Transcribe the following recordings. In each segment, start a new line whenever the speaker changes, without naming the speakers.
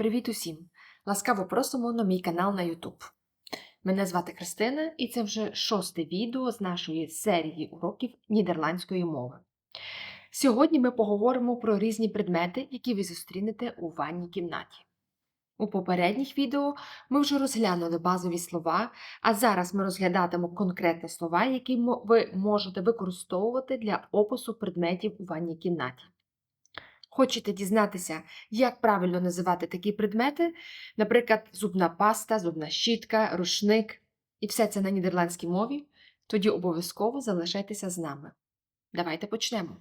Привіт усім! Ласкаво просимо на мій канал на YouTube. Мене звати Христина, і це вже шосте відео з нашої серії уроків нідерландської мови. Сьогодні ми поговоримо про різні предмети, які ви зустрінете у ванній кімнаті. У попередніх відео ми вже розглянули базові слова, а зараз ми розглядатимо конкретні слова, які ви можете використовувати для опису предметів у ванній кімнаті. Хочете дізнатися, як правильно називати такі предмети, наприклад, зубна паста, зубна щітка, рушник, і все це на нідерландській мові, тоді обов'язково залишайтеся з нами. Давайте почнемо.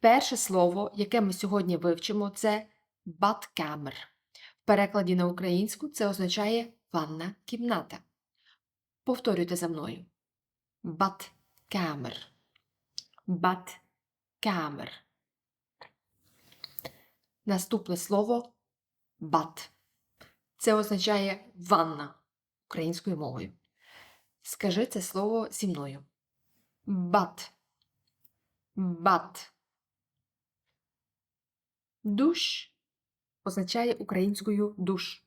Перше слово, яке ми сьогодні вивчимо, це баткамер. В перекладі на українську це означає ванна кімната. Повторюйте за мною. Баткамер. Баткамер. Наступне слово бат. Це означає ванна українською мовою. Скажи це слово зі мною. Бат. Бат. Душ означає українською душ.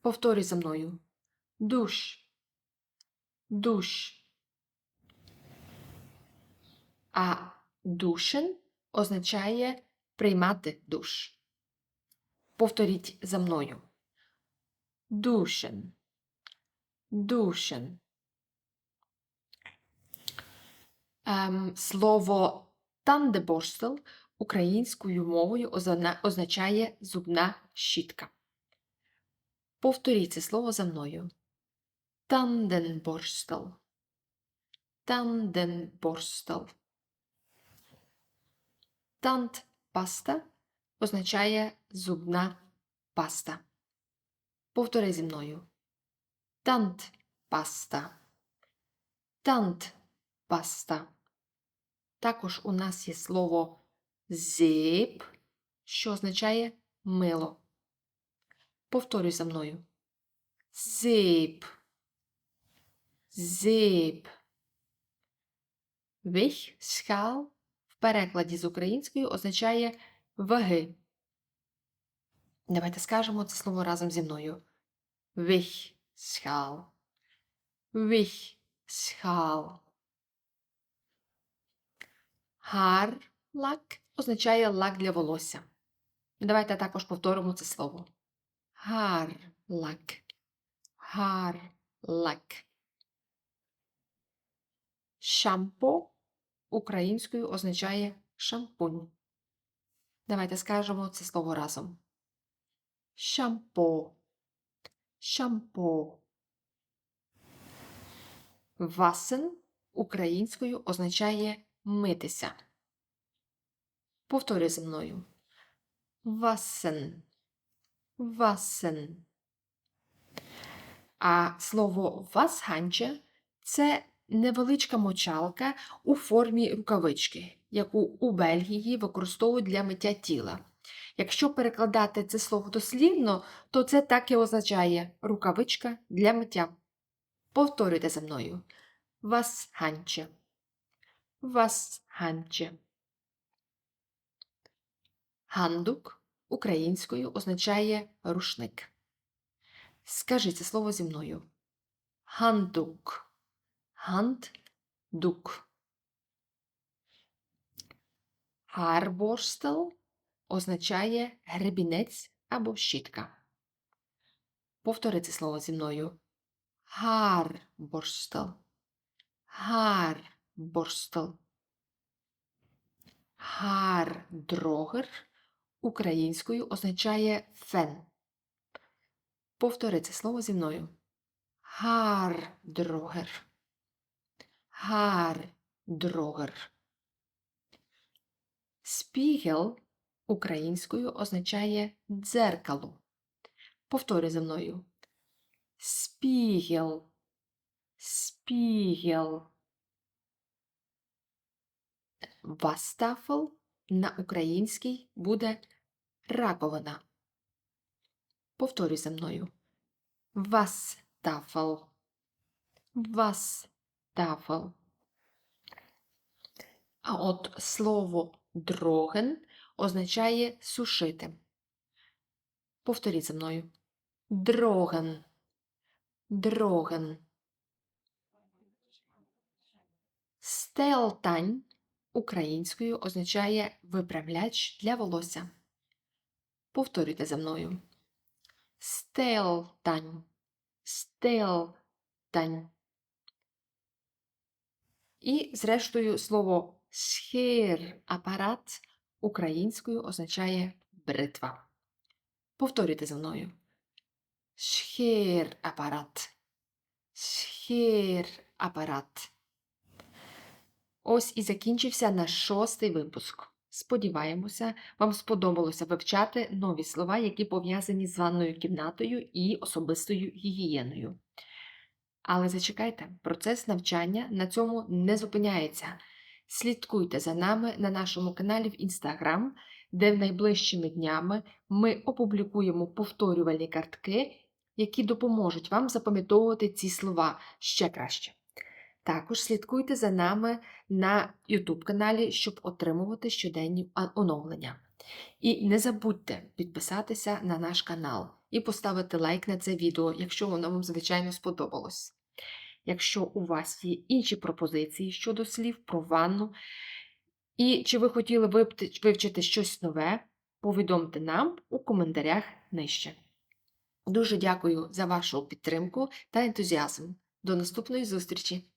Повторюй за мною. Душ. Душ. А душен означає приймати душ. Повторіть за мною. Душен. Душен. Ем, слово тандеборстел українською мовою означає зубна щітка. Повторіть це слово за мною. Танденборстел. Танденборстел. Тант паста означає зубна паста. Повтори зі мною. Тант паста. Тант паста. Також у нас є слово зіп, що означає мило. Повторюй за мною. Зіп. Зіп. Вих, в перекладі з української означає ваги. Давайте скажемо це слово разом зі мною. Сchaal. Вих, сchaal. Означає лак для волосся. Давайте також повторимо це слово. Haarlak. Haarlak. Шампо українською означає шампунь. Давайте скажемо це слово разом. Шампо. Шампо. Васен українською означає митися. Повторюй зі мною. Васен. Васен. А слово васганче це невеличка мочалка у формі рукавички, яку у Бельгії використовують для миття тіла. Якщо перекладати це слово дослівно, то це так і означає рукавичка для миття. Повторюйте за мною. Васганче. Васганче. Гандук українською означає рушник. Скажи це слово зі мною. Гандук. Гандук. Гарборстел означає гребінець або щітка. Повтори це слово зі мною. Гарборстел. Гарборстел. Гардрогер українською означає фен. Повтори це слово зі мною. Гардрогер. Гардрогер. Спігел українською означає дзеркало. Повтори за мною. Спігел. Спігел. Вастафел на українській буде раковина. Повторюй за мною. Вастафел. Вастафел. А от слово дроген означає сушити. Повторіть за мною. Дроган. Дроган. Стелтань українською означає виправляч для волосся. Повторюйте за мною. Стелтань. Стелтань. І, зрештою, слово схер-апарат українською означає бритва. Повторюйте за мною. Схер-апарат. Схер-апарат. Ось і закінчився наш шостий випуск. Сподіваємося, вам сподобалося вивчати нові слова, які пов'язані з ванною кімнатою і особистою гігієною. Але зачекайте, процес навчання на цьому не зупиняється. Слідкуйте за нами на нашому каналі в Instagram, де найближчими днями ми опублікуємо повторювальні картки, які допоможуть вам запам'ятовувати ці слова ще краще. Також слідкуйте за нами на YouTube каналі, щоб отримувати щоденні оновлення. І не забудьте підписатися на наш канал і поставити лайк на це відео, якщо воно вам, звичайно, сподобалось. Якщо у вас є інші пропозиції щодо слів про ванну, і чи ви хотіли вивчити щось нове, повідомте нам у коментарях нижче. Дуже дякую за вашу підтримку та ентузіазм. До наступної зустрічі!